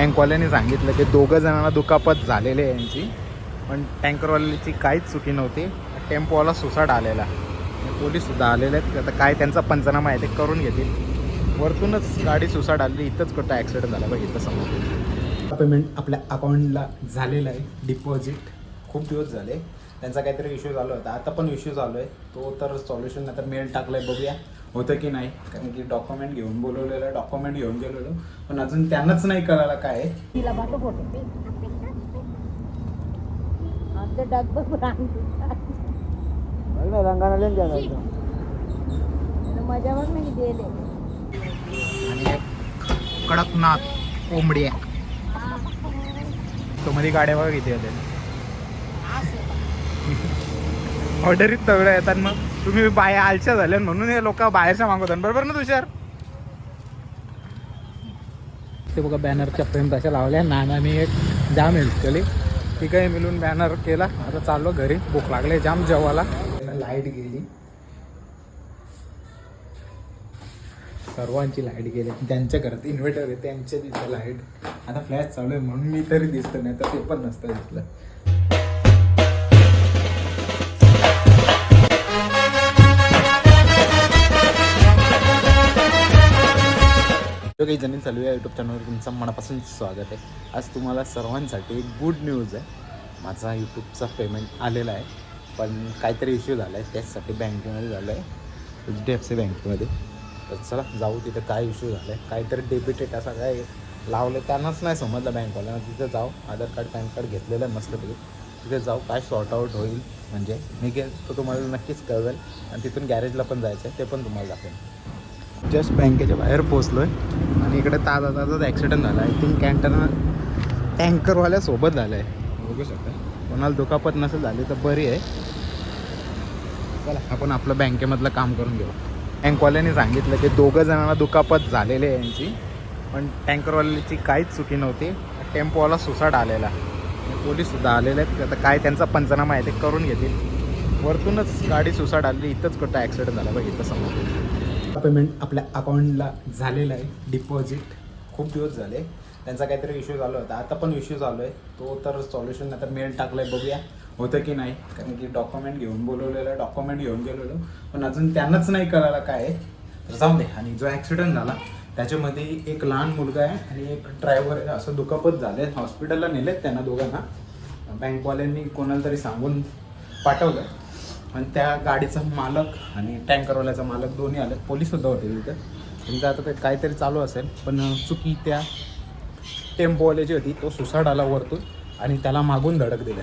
टँकवाल्याने सांगितलं की दोघं जणांना दुखापत झालेली आहे यांची पण टँकरवाल्याची काहीच चुकी नव्हती. टेम्पोवाला सुसाट आलेला पोलीससुद्धा आलेले आहेत. आता काय त्यांचा पंचनामा आहे ते करून घेतील. वरतूनच गाडी सुसाट आली. इथंच कुठं ॲक्सिडेंट झाला बघ इथं समोर. पेमेंट आपल्या अकाउंटला झालेलं आहे. डिपॉझिट खूप दिवस झाले. त्यांचा काहीतरी इश्यू झाला होता. आता पण इश्यू झालो आहे तो तर सॉल्युशन आता मेल टाकलाय. बघूया. होतं की नाही? कारण की डॉक्युमेंट घेऊन बोलवलेलं डॉक्युमेंट घेऊन गेलेलो. पण अजून त्यांनाच नाही कळायला काय मजा बघ नाही दिले आणि कडकनाथ कोंबडी आहे. तो मध्ये गाड्या बघा किती ऑर्डरीत सगळं येतात मग? तुम्ही बाया आलच्या झाल्या म्हणून हे लोक बाहेरच्या मागवतात. बरोबर ना तुषार? ते बघा बॅनरच्या फ्रेम तशा लावल्या. नानाने एक जाम हेल्पली केली. ती मिळून बॅनर केला. आता चाललो घरी. भूक लागले. जाम जेवायला. लाइट गेली. सर्वांची लाइट गेली. त्यांच्या घरात इन्व्हर्टर आहे. त्यांच्या तिथं लाइट. आता फ्लॅश चालू आहे म्हणून मी तरी दिसतं नाही तर ते पण नसतं दिसलं. जो काही जमीन चालू आहे यूट्यूब चॅनलवर तुमचं मनापासून स्वागत आहे. आज तुम्हाला सर्वांसाठी एक गुड न्यूज आहे. माझा यूट्यूबचा पेमेंट आलेला आहे. पण काहीतरी इश्यू झाला आहे त्याचसाठी बँकेमध्ये झालं आहे एच डी एफ सी बँकेमध्ये. तर चला जाऊ तिथं काय इश्यू झाला आहे काहीतरी डेबिटेड असा काय लावलं त्यांनाच नाही समजलं बँकवाल्यांना. तिथं जाऊ. आधार कार्ड पॅन कार्ड घेतलेलं आहे मस्तपैकी तिथे जाऊ. काय सॉर्ट आऊट होईल? म्हणजे मी गेल तो तुम्हाला नक्कीच कळवेल. आणि तिथून गॅरेजला पण जायचं आहे ते पण तुम्हाला दाखवेल जस्ट बँकेच्या बाहेर पोचलो आहे आणि इकडे ताजा ताजाच ॲक्सिडेंट झाला. आय थिंक कॅन्टर टँकरवाल्यासोबत झालं आहे बघू शकता. कोणाला दुखापत नसेल झाली तर बरी आहे. चला आपण आपलं बँकेमधलं काम करून घेऊ. टँकवाल्याने सांगितलं की दोघं जणांना दुखापत झालेली आहे यांची. पण टँकरवाल्याची काहीच चुकी नव्हती. टेम्पोवाला सुसाट आलेला. पोलीससुद्धा आलेले आहेत. आता काय त्यांचा पंचनामा आहे ते करून घेतील. वरतूनच गाडी सुसाट आली. इथंच कुठं ॲक्सिडेंट झाला बघ इथं समोर. पेमेंट आपल्या अकाउंटला झालेलं आहे डिपॉझिट खूप दिवस झाले. त्यांचा काहीतरी इश्यू झाला होता. आता पण इश्यू झालो आहे. तो तर सॉल्युशन आता मेल टाकलाय बघूया. होतं की नाही? कारण की डॉक्युमेंट घेऊन बोलवलेलं डॉक्युमेंट घेऊन गेलेलो. पण अजून त्यांनाच नाही कळायला काय आहे. तर जाऊ दे. आणि जो ॲक्सिडेंट झाला त्याच्यामध्ये एक लहान मुलगा आहे आणि एक ड्रायव्हर आहे. असं दुखापत झाले. हॉस्पिटलला नेलेत त्यांना दोघांना. बँकवाल्यांनी कोणाला तरी सांगून पाठवलं. आणि त्या गाडीचा मालक आणि टँकरवाल्याचा मालक दोन्ही आले पोलीससुद्धा होते तिथे. म्हणजे आता ते काहीतरी चालू असेल पण चुकी त्या टेम्पोवाल्याची होती तो सुसाड आला वरतून आणि त्याला मागून धडक दिलं.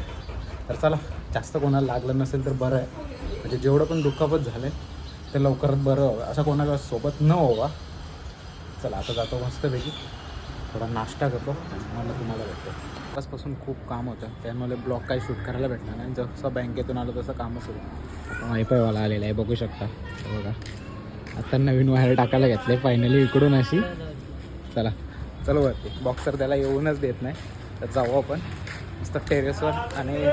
तर चला जास्त कोणाला लागलं नसेल तर बरं आहे. म्हणजे जेवढं पण दुखापत झालं ते लवकरात बरं व्हावं. असं कोणाला सोबत न व्हावा. चला आता जातो मस्तपैकी. थोडा नाश्ता करतो मला तुम्हाला भेटतो. आजपासून खूप काम होतं. त्यामुळे ब्लॉग काही शूट करायला भेटणार नाही. जसं बँकेतून आलं तसं कामं सुरू. आता वायफायवाला आलेला आहे बघू शकता. हे बघा. आता नवीन वायर टाकायला घेतले. फायनली इकडून अशी. चला. चलो वरती. बॉक्सर त्याला येऊनच देत नाही. तर जाऊ आपण. मस्त टेरेसवर आणि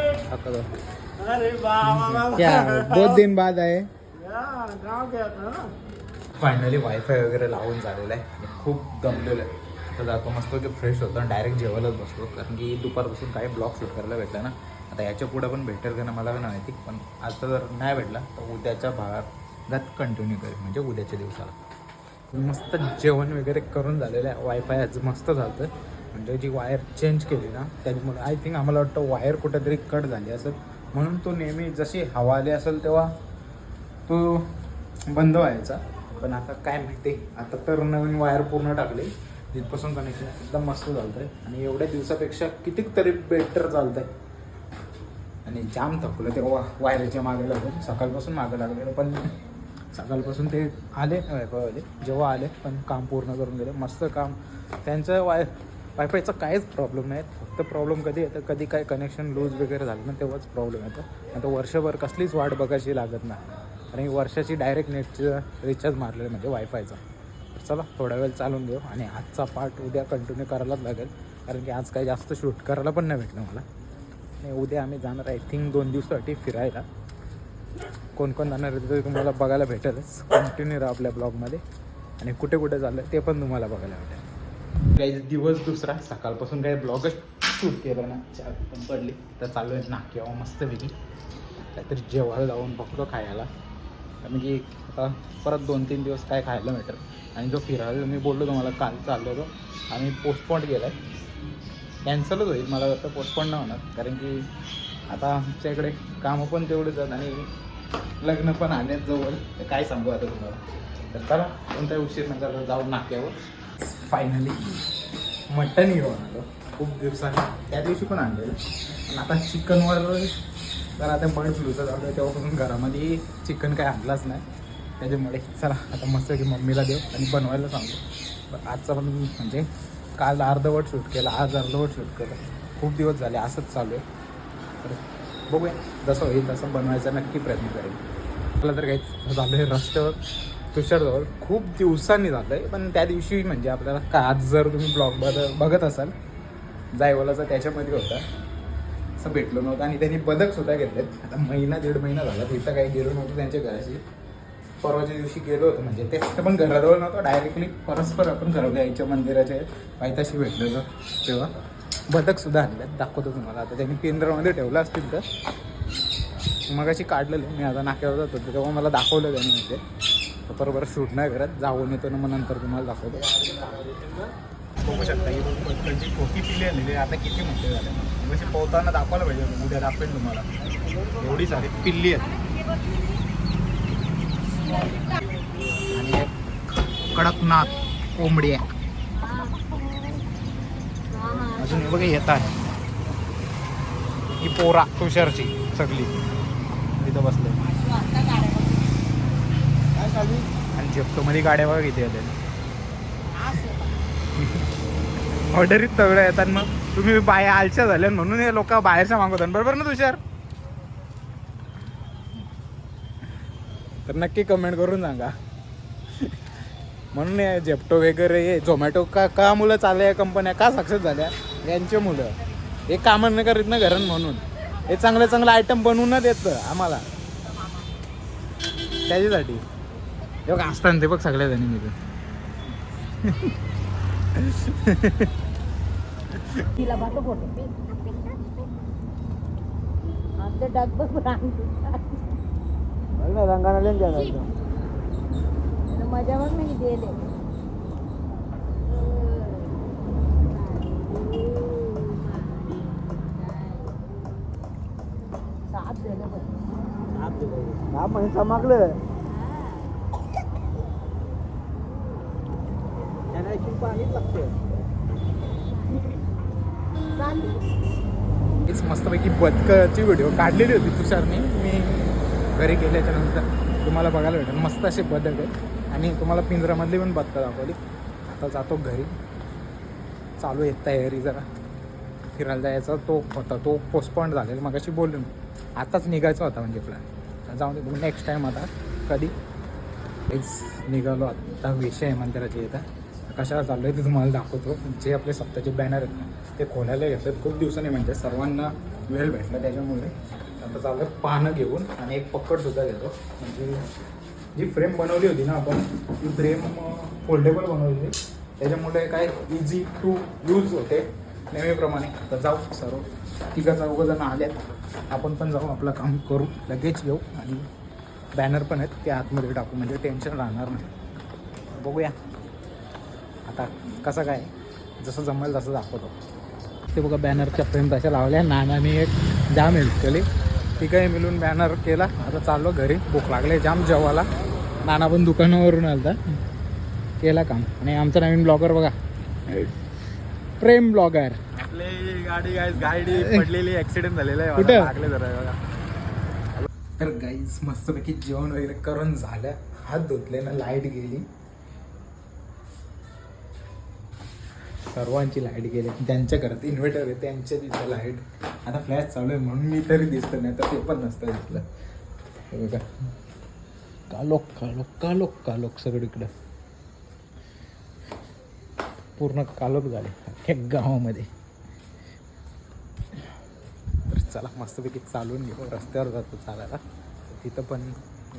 बहुत दिन बाद आहे फायनली वायफाय वगैरे लावून झालेलं आहे. खूप दमलेलं आहे. तर जातो मस्त की फ्रेश होतो आणि डायरेक्ट जेवायलाच बसतो कारण की दुपारपासून काही ब्लॉग शूट करायला भेटला ना. आता याच्या पुढं पण भेटेल का ना मला पण माहिती. पण आता जर नाही भेटला तर उद्याच्या भागात कंटिन्यू करेल म्हणजे उद्याच्या दिवसाला. मस्त जेवण वगैरे करून झालेलं आहे. वायफाय आज मस्त झालं म्हणजे जी वायर चेंज केली ना त्याच्यामुळे आय थिंक आम्हाला वाटतं वायर कुठेतरी कट झाली असेल. म्हणून तो नेहमी जशी हवा आली असेल तेव्हा तो बंद व्हायचा. पण आता काय माहिती. आता तर नवीन वायर पूर्ण टाकली. इथपासून कनेक्शन एकदम मस्त चालतं आहे आणि एवढ्या दिवसापेक्षा कितीक तरी बेटर चालतं आहे आणि जाम थकलं तेव्हा वायरच्या मागे लागून. सकाळपासून मागे लागलेलं पण सकाळपासून ते आले वायफायवाले जेव्हा आले पण काम पूर्ण करून गेले. मस्त काम. त्यांचं वाय वायफायचा काहीच प्रॉब्लेम नाही. फक्त प्रॉब्लेम कधी येतं कधी काय कनेक्शन लूज वगैरे झालं ना तेव्हाच प्रॉब्लेम येतो. आता वर्षभर कसलीच वाट बघायची लागत नाही. आणि वर्षाची डायरेक्ट नेटचं रिचार्ज मारलेलं म्हणजे वायफायचा चला थोडा वेळ चालून देऊ आणि आजचा पार्ट उद्या कंटिन्यू करायलाच लागेल. कारण की आज काही जास्त शूट करायला पण नाही भेटलं मला. आणि उद्या आम्ही जाणार आय थिंक दोन दिवसासाठी फिरायला. कोण कोण जाणार आहे ते तुम्हाला बघायला भेटेलच. कंटिन्यू राहा आपल्या ब्लॉगमध्ये आणि कुठे कुठे झालं ते पण तुम्हाला बघायला भेटेल. काही दिवस दुसरा. सकाळपासून काही ब्लॉगच शूट केलं ना चार पण पडली. तर चालू आहे नाक्यावा मस्तपैकी. काहीतरी जेवायला जाऊन बघतो खायला. कारण की आता परत दोन तीन दिवस काय खायला भेटेल आणि जो फिरायला मी बोललो तुम्हाला काल चाललो होतो आम्ही पोस्टपॉन्ड केला आहे कॅन्सलच होईल मला वाटतं पोस्टपॉन नाही होणार. कारण की आता आमच्या इकडे कामं पण तेवढेच आहेत आणि लग्न पण आले जवळ. तर काय सांगू आता तुम्हाला? तर चला कोणत्या उशीर नका जाऊन नाक्यावर. फायनली मटन घेऊन आलो. खूप दिवसांनी. त्या दिवशी पण आणलेलं. पण आता चिकनवर तर आता बर्ड फ्लूचं झालं तेव्हापासून घरामध्ये चिकन काय आणलाच नाही. त्याच्यामुळे चला आता मस्त की मम्मीला देऊ आणि बनवायला सांगतो पण आजचा पण म्हणजे काल अर्धवट शूट केला. आज अर्धवट शूट केलं. खूप दिवस झाले असंच चालू आहे. तर बघूया. जसं होईल तसं बनवायचा नक्की प्रयत्न करेल आपलं तर काहीच झालं आहे रस्त्यावर तुषारजवळ खूप दिवसांनी झालं आहे पण त्या दिवशी म्हणजे आपल्याला का आज जर तुम्ही ब्लॉग बघ बघत असाल जायवलाचा त्याच्यामध्ये होता. असं भेटलो नव्हतं. आणि त्यांनी बदकसुद्धा घेतलेत. आता महिना दीड महिना झाला. तिथं काही गेलो नव्हतं त्यांच्या घराशी. परवाच्या दिवशी गेलो होतो. म्हणजे ते फक्त पण घराजवळ नव्हतं. डायरेक्टली परस्पर आपण घरात यायच्या मंदिराच्या पायथ्याशी भेटलेलो. तेव्हा बदकसुद्धा आणल्यात दाखवतो तुम्हाला. आता त्यांनी केंद्रामध्ये ठेवलं असतील तर. मगाशी काढलेलं. मी आता नाक्यावर जात. होतो तेव्हा मला दाखवलं त्यांनी म्हणजे. तर बरोबर शूट नाही करत. जाऊन येतो ना मग नंतर तुम्हाला दाखवतो. बघू शकता. ही बदकांची खोकी आता किती मोठे झाले. म्हणजे पोहताना दाखवायला पाहिजे. उद्या दाखवेल तुम्हाला. एवढी सारी पिल्ली आहेत. आणि एक कडकनाथ कोंबडी आहे. अजून हे बघा येत आहे. ही पोरा तुषारची सगळी. तिथं बसले. आणि झेप्टो मध्ये गाड्या बघा किती येते ऑर्डरीत सगळं येतात मग. तुम्ही बाया आलच्या झाल्या म्हणून हे लोक बाहेरच्या मागवतात. बरोबर ना तुषार? तर नक्की कमेंट करून सांगा. म्हणून हे झेप्टो वगैरे हे झोमॅटो का का मुलं चालल्या या कंपन्या का सक्सेस झाल्या? यांचे मुलं. हे कामं न करीत ना घरण म्हणून. हे चांगलं चांगलं आयटम बनवून येतं आम्हाला. त्याच्यासाठी. हे बघ असताना ते बघ सगळ्या जणी मी तिला पाहतो फोटो आमचं डग बघ मजा बघ नाही दिले सात झालं पण म्हणजे चमकलं. ऍक्च्युली पाणीच लागतं हीच मस्तपैकी बदकची व्हिडिओ काढलेली होती तुषारने. मी घरी गेल्याच्यानंतर तुम्हाला बघायला भेटेल. मस्त असे बदक आहेत. आणि तुम्हाला पिंजरामधली पण बदकं दाखवली. आता जातो घरी. चालू आहे तयारी जरा. फिरायला जायचा तो होता. तो पोस्टपॉन्ड झालेला. मग अशी बोललो आताच निघायचा होता म्हणजे प्लॅन जाऊन दे नेक्स्ट टाईम आता कधी? निघालो. आता विषय मंदिराच्या इथं. येतात कशाला चाललं आहे ते तुम्हाला दाखवतो. जे आपले सप्ताचे बॅनर आहेत ना ते खोलायला घेतलेत. खूप दिवसांनी म्हणजे सर्वांना वेळ भेटला त्याच्यामुळे. आता चाललं पानं घेऊन आणि एक पकडसुद्धा घेतो. म्हणजे जी फ्रेम बनवली होती ना आपण ती फ्रेम फोल्डेबल बनवली होती. त्याच्यामुळे काय इझी टू यूज होते नेहमीप्रमाणे. तर जाऊ सर्व. तिघा चौघ जण आल्यात आपण पण जाऊ आपलं काम करू. लगेच येऊ. आणि बॅनर पण आहेत. ते आतमध्ये टाकू. म्हणजे टेन्शन राहणार नाही. बघूया. आता कसं काय जसं जमेल तसं दाखवतो. ते बघा बॅनरच्या फ्रेम तशा लावल्या नानाने एक जाम हेल्प केली. ती काही मिळून बॅनर केला. आता चाललो घरी. भूक लागले जाम जेवायला. नाना पण दुकानावरून आलता. केला काम. आणि आमचा नवीन ब्लॉगर बघा. प्रेम ब्लॉगर आपली गाडी गाडी पडलेली ऍक्सिडेंट झालेला आहे. कुठं? लागले जरा बघा. तर गाईज मस्तपैकी जेवण वगैरे करून झालं. हात धुतले ना लाइट गेली. सर्वांची लाइट गेली. ज्यांच्या घरात इन्व्हर्टर आहे त्यांच्या तिथं लाइट. आता फ्लॅश चालू आहे म्हणून मी तरी दिसतं नाही तर ते पण नसतं दिसलं. हे बघा. कालोख कालोक कालोक कालोक सगळीकडं. पूर्ण कालोक झाले. अख्ख्या गावामध्ये. तर चला मस्तपैकी चालून घेऊ. रस्त्यावर जातो चालायला. तिथं पण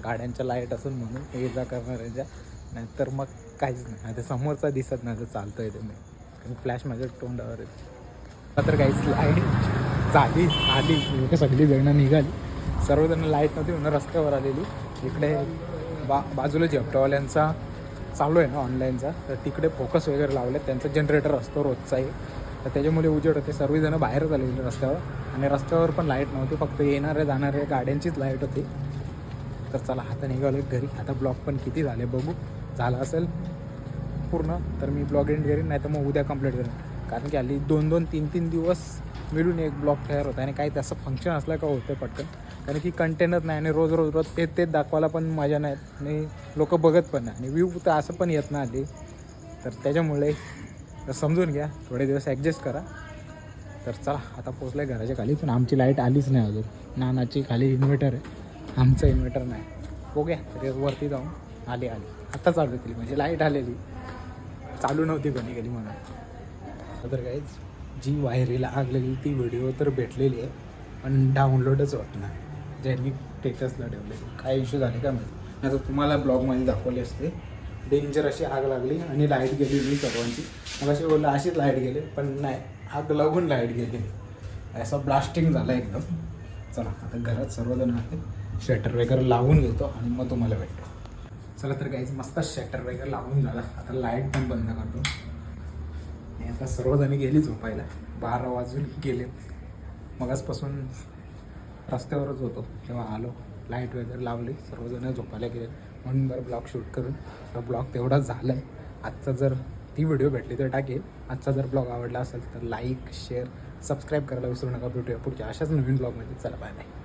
गाड्यांच्या लाइट असून म्हणून ये जा करणाऱ्यांच्या नाहीतर मग काहीच नाही. आता समोरचा दिसत नाही तर चालतोय ते मी. फ्लॅश माझ्या तोंडावर येतो. तर काहीच लाइट झाली आली. लोक सगळी जणं निघाली. सर्वजण लाइट नव्हती म्हणून रस्त्यावर आलेली. इकडे बा बाजूला झेपटावाल्यांचा चालू आहे ना ऑनलाईनचा तर तिकडे फोकस वगैरे लावले त्यांचा जनरेटर असतो रोजचा आहे तर त्याच्यामुळे उजेड होते. सर्वजणं बाहेरच आलेले रस्त्यावर. आणि रस्त्यावर पण लाइट नव्हती. फक्त येणाऱ्या जाणाऱ्या गाड्यांचीच लाइट होती. तर चला आता निघालो घरी. आता ब्लॉक पण किती झाले बघू. झाला असेल पूर्ण तर मी ब्लॉग एंड करेन नाही तर मग उद्या कंप्लीट करेन. कारण की हल्ली दोन दोन तीन तीन दिवस मिळून एक ब्लॉग तयार होता आणि काही तसं फंक्शन असलं का होतं पटकन. कारण की कंटेनच नाही आणि रोज रोज रोज तेच तेच दाखवायला पण मजा नाही आणि लोक बघत पण नाही. आणि व्ह्यू तर असं पण येत नाही आधी तर त्याच्यामुळे समजून घ्या थोडे दिवस ॲडजस्ट करा. तर चला आता पोचलं आहे घराच्या खाली पण आमची लाइट आलीच नाही अजून. नानाची खाली इन्व्हर्टर आहे. आमचं इन्व्हर्टर नाही. ओके तर वरती जाऊन आली आली. आत्ता चालू केली म्हणजे लाइट आलेली. चालू नव्हती कोणी गेली म्हणून. तर काहीच जी वायरीला आग लागली ती व्हिडिओ तर भेटलेली आहे पण डाउनलोडच होत नाही. ज्यांनी स्टेटसला ठेवले काय इश्यू झाले का माहिती? नाही तर तुम्हाला ब्लॉगमध्ये दाखवले असते. डेंजर अशी आग लागली आणि लाइट गेली मी सर्वांची. मग अशी बोललं अशीच लाइट गेली. पण नाही आग लागून लाइट गेली. असं ब्लास्टिंग झालं एकदम. चला आता घरात सर्वजण आहे शटर वगैरे लावून घेतो आणि मग तुम्हाला भेटतो. चला तर काहीच मस्त शटर वगैरे लावून झाला. आता लाइट पण बंद करतो. आणि आता सर्वजणी गेली झोपायला. बारा वाजून गेले मगाचपासून रस्त्यावरच होतो. तेव्हा आलो. लाइट वगैरे लावली. सर्वजण झोपायला गेले म्हणून बरं ब्लॉग शूट करून. तर ब्लॉग तेवढा झाला आहे आजचा जर ती व्हिडिओ भेटली तर टाकेल. आजचा जर ब्लॉग आवडला असेल तर लाईक शेअर सबस्क्राईब करायला विसरू नका. भेटूया पुढच्या अशाच नवीन ब्लॉगमध्ये चला बाय बाय